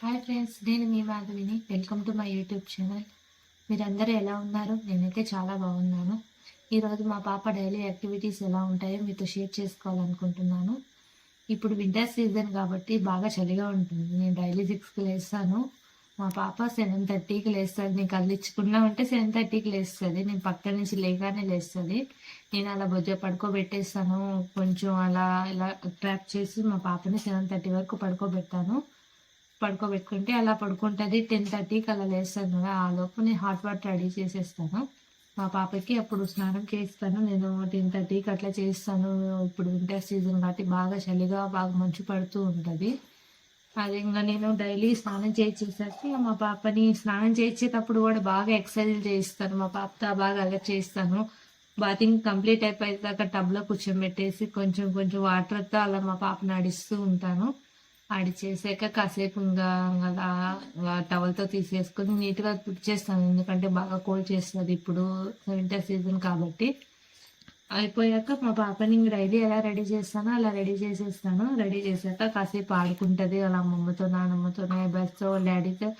Hi friends నేను మీ మాధవిని. Welcome to my YouTube channel మీరందరూ ఎలా ఉన్నారు? నేనైతే చాలా బాగున్నాను. ఈరోజు మా పాప డైలీ యాక్టివిటీస్ ఎలా ఉంటాయో మీతో షేర్ చేసుకోవాలనుకుంటున్నాను. ఇప్పుడు వింటర్ సీజన్ కాబట్టి బాగా చలిగా ఉంటుంది. నేను డైలీ సిక్స్కి లేస్తాను. మా పాప సెవెన్ థర్టీకి లేస్తుంది. నేను కదిలించకుండా ఉంటే సెవెన్ థర్టీకి లేస్తుంది. నేను పక్క నుంచి లేగానే లేస్తుంది. నేను అలా బొజ్జ పడుకోబెట్టేస్తాను. కొంచెం అలా ఇలా ట్రాప్ చేసి మా పాపని సెవెన్ థర్టీ వరకు పడుకోబెడతాను. పడుకోబెట్టుకుంటే అలా పడుకుంటుంది. టెన్ థర్టీకి అలా లేస్తాను కదా ఆ లోపు నేను హాట్ వాటర్ రెడీ చేసేస్తాను. మా పాపకి అప్పుడు స్నానం చేస్తాను. నేను టెన్ థర్టీకి అట్లా చేస్తాను. ఇప్పుడు వింటర్ సీజన్ కాబట్టి బాగా చలిగా బాగా మంచు పడుతూ ఉంటుంది. అది ఇంకా నేను డైలీ స్నానం చేసేసరికి మా పాపని స్నానం చేసేటప్పుడు కూడా బాగా ఎక్సర్సైజ్ చేయిస్తాను మా పాపతో బాగా అలా చేస్తాను. బాతింగ్ కంప్లీట్ అయిపోయేదాకా టబ్లో కూర్చోబెట్టేసి కొంచెం కొంచెం వాటర్తో అలా మా పాపని నడిస్తూ ఉంటాను. ఆడి చేసాక కాసేపు ఇంకా అలా టవల్తో తీసేసుకొని నీట్గా చేస్తాను. ఎందుకంటే బాగా కోల్డ్ చేస్తుంది ఇప్పుడు వింటర్ సీజన్ కాబట్టి. అయిపోయాక మా పాపని డైలీ ఎలా రెడీ చేస్తానో అలా రెడీ చేసేస్తాను. రెడీ చేశాక కాసేపు ఆడుకుంటుంది. అలా అమ్మమ్మతో నాన్నమ్మతో నైబర్స్తో డాడీతో.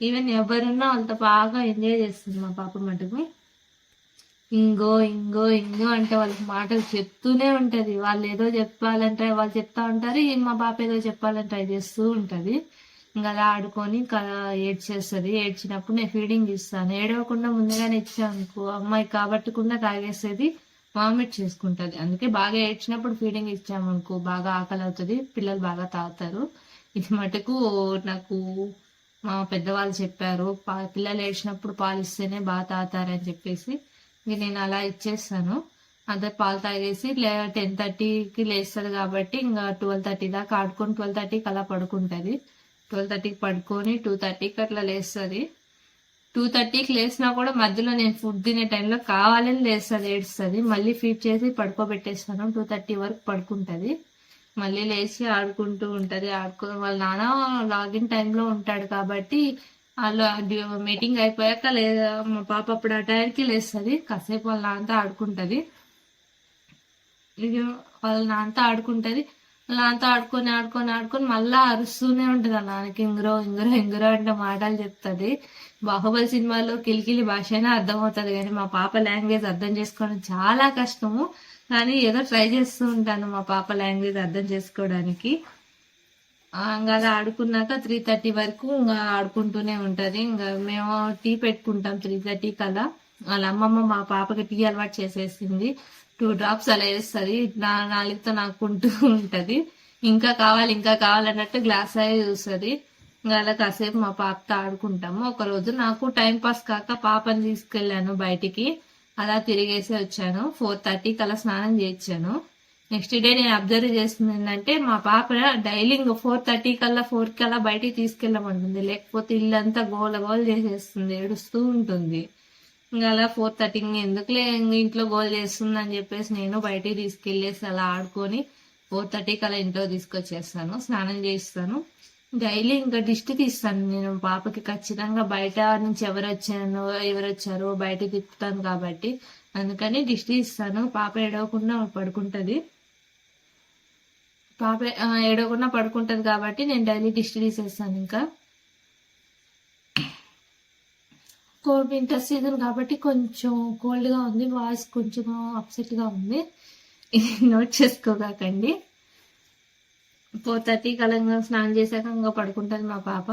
ఈవెన్ ఎవరున్నా వాళ్ళతో బాగా ఎంజాయ్ చేస్తుంది మా పాప మటుకు. ఇంగో ఇంగో ఇంగో అంటే వాళ్ళకి మాటలు చెప్తూనే ఉంటది. వాళ్ళు ఏదో చెప్పాలంటే వాళ్ళు చెప్తా ఉంటారు మా పాప ఏదో చెప్పాలని ట్రై చేస్తూ ఉంటది. ఇంకా అలా ఆడుకొని ఏడ్చేస్తుంది. ఏడ్చినప్పుడు నేను ఫీడింగ్ ఇస్తాను ఏడవకుండా ముందుగానే ఇచ్చాను అమ్మాయి కాబట్టకుండా తాగేసేది వామిట్ చేసుకుంటది. అందుకే బాగా ఏడ్చినప్పుడు ఫీడింగ్ ఇచ్చామనుకో బాగా ఆకలి అవుతుంది. పిల్లలు బాగా తాగుతారు. ఇది మటుకు నాకు మా పెద్దవాళ్ళు చెప్పారు. పిల్లలు ఏడ్చినప్పుడు పాలు ఇస్తేనే బాగా తాగుతారని చెప్పేసి ఇంక నేను అలా ఇచ్చేస్తాను. అదే పాలు తాగేసి లే టెన్ థర్టీకి లేస్తుంది కాబట్టి ఇంకా ట్వెల్వ్ థర్టీ దాకా ఆడుకొని ట్వెల్వ్ థర్టీకి అలా పడుకుంటుంది. ట్వెల్వ్ థర్టీకి పడుకొని టూ థర్టీకి అట్లా లేస్తుంది. టూ థర్టీకి లేచినా కూడా మధ్యలో నేను ఫుడ్ తినే టైంలో కావాలని లేస్తుంది ఏడుస్తుంది. మళ్ళీ ఫీడ్ చేసి పడుకోబెట్టేస్తాను. టూ థర్టీ వరకు పడుకుంటుంది. మళ్ళీ లేచి ఆడుకుంటూ ఉంటుంది. ఆడుకో వాళ్ళ నాన్న లాగిన్ టైంలో ఉంటాడు కాబట్టి వాళ్ళు మీటింగ్ అయిపోయాక లేదా మా పాప అప్పుడు ఆ టైంకి లేస్తుంది. కాసేపు వాళ్ళ నాన్నతో ఆడుకుంటుంది. వాళ్ళ నాన్నతో ఆడుకుంటుంది. వాళ్ళ నాన్నతో ఆడుకొని ఆడుకొని ఆడుకొని మళ్ళీ అరుస్తూనే ఉంటుంది ఆ నాన్నకి. ఇంగురో ఇంగురో ఇంగురో అంటే మాటలు చెప్తుంది. బాహుబలి సినిమాలో కిలికిలి భాష అయినా అర్థమవుతుంది కానీ మా పాప లాంగ్వేజ్ అర్థం చేసుకోవడం చాలా కష్టము. కానీ ఏదో ట్రై చేస్తూ ఉంటాను మా పాప లాంగ్వేజ్ అర్థం చేసుకోవడానికి. ఇంకా అలా ఆడుకున్నాక త్రీ థర్టీ వరకు ఇంకా ఆడుకుంటూనే ఉంటది. ఇంకా మేము టీ పెట్టుకుంటాం త్రీ థర్టీ కల్లా. వాళ్ళ అమ్మమ్మ మా పాపకి టీ అలవాటు చేసేసింది. టూ డ్రాప్స్ అలా వేస్తుంది. నా నాలుగుతో నాకుంటూ ఉంటది. ఇంకా కావాలి ఇంకా కావాలన్నట్టు గ్లాస్ అయ్యి చూస్తుంది. ఇంకా అలా కాసేపు మా పాపతో ఆడుకుంటాము. ఒక రోజు నాకు టైం పాస్ కాక పాపని తీసుకెళ్ళాను బయటికి. అలా తిరిగేసి వచ్చాను. ఫోర్ థర్టీకి అలా స్నానం చేయించాను. నెక్స్ట్ డే నేను అబ్జర్వ్ చేస్తుంది ఏంటంటే మా పాప డైలీ ఫోర్ థర్టీ కల్లా ఫోర్ కల్లా బయటికి తీసుకెళ్ళమంటుంది. లేకపోతే ఇల్లంతా గోల గోల చేసేస్తుంది ఏడుస్తూ ఉంటుంది. ఇంకా అలా ఫోర్ థర్టీ ఎందుకులే ఇంట్లో గోల్ చేస్తుంది అని చెప్పేసి నేను బయటికి తీసుకెళ్ళేసి అలా ఆడుకొని ఫోర్ థర్టీకి అలా ఇంట్లో తీసుకొచ్చేస్తాను స్నానం చేస్తాను డైలీ ఇంకా దిష్టి తీస్తాను నేను. పాపకి ఖచ్చితంగా బయట నుంచి ఎవరు వచ్చాను ఎవరు వచ్చారో బయట తిప్పుతాను కాబట్టి. అందుకని దిష్టి ఇస్తాను పాప ఎడవకుండా పడుకుంటుంది. పాప ఏడవకుండా పడుకుంటుంది కాబట్టి నేను డైలీ దిష్టి తీసేస్తాను ఇంకా. కోల్డ్ వింటర్ సీజన్ కాబట్టి కొంచెం కోల్డ్గా ఉంది వాయిస్ కొంచెం అప్సెట్గా ఉంది. నోట్ చేసుకోకండి ఫోర్ థర్టీ కలంగా స్నానం చేశాక ఇంకా పడుకుంటుంది మా పాప.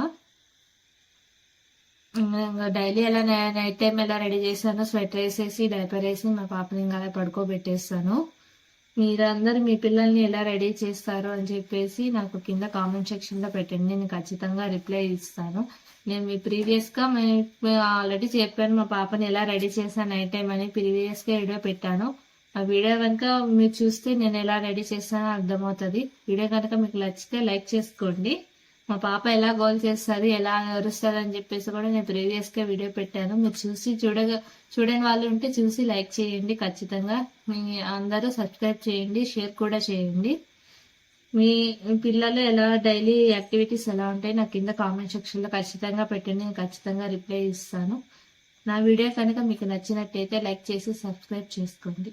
ఇంకా డైలీ అలా నైట్ టైం ఎలా రెడీ చేశాను స్వెటర్ వేసేసి డైపర్ వేసి మా పాపని ఇంకా అలా పడుకోబెట్టేస్తాను. మీరందరూ మీ పిల్లల్ని ఎలా రెడీ చేస్తారు అని చెప్పేసి నాకు కింద కామెంట్ సెక్షన్లో పెట్టండి. నేను ఖచ్చితంగా రిప్లై ఇస్తాను. నేను మీ ప్రీవియస్గా ఆల్రెడీ చెప్పాను మా పాపని ఎలా రెడీ చేశాను నైట్ టైం అని ప్రీవియస్గా వీడియో పెట్టాను. ఆ వీడియో కనుక మీరు చూస్తే నేను ఎలా రెడీ చేస్తానో అర్థమవుతుంది. వీడియో కనుక మీకు నచ్చితే లైక్ చేసుకోండి. మా పాప ఎలా గోల్ చేస్తుంది ఎలా అరుస్తుంది అని చెప్పేసి కూడా నేను ప్రీవియస్గా వీడియో పెట్టాను. మీరు చూసి చూడగా చూడని వాళ్ళు ఉంటే చూసి లైక్ చేయండి ఖచ్చితంగా. మీ అందరూ సబ్స్క్రైబ్ చేయండి షేర్ కూడా చేయండి. మీ పిల్లలు ఎలా డైలీ యాక్టివిటీస్ ఎలా ఉంటాయి నాకు కింద కామెంట్ సెక్షన్లో ఖచ్చితంగా పెట్టండి నేను ఖచ్చితంగా రిప్లై ఇస్తాను. నా వీడియో కనుక మీకు నచ్చినట్టయితే లైక్ చేసి సబ్స్క్రైబ్ చేసుకోండి.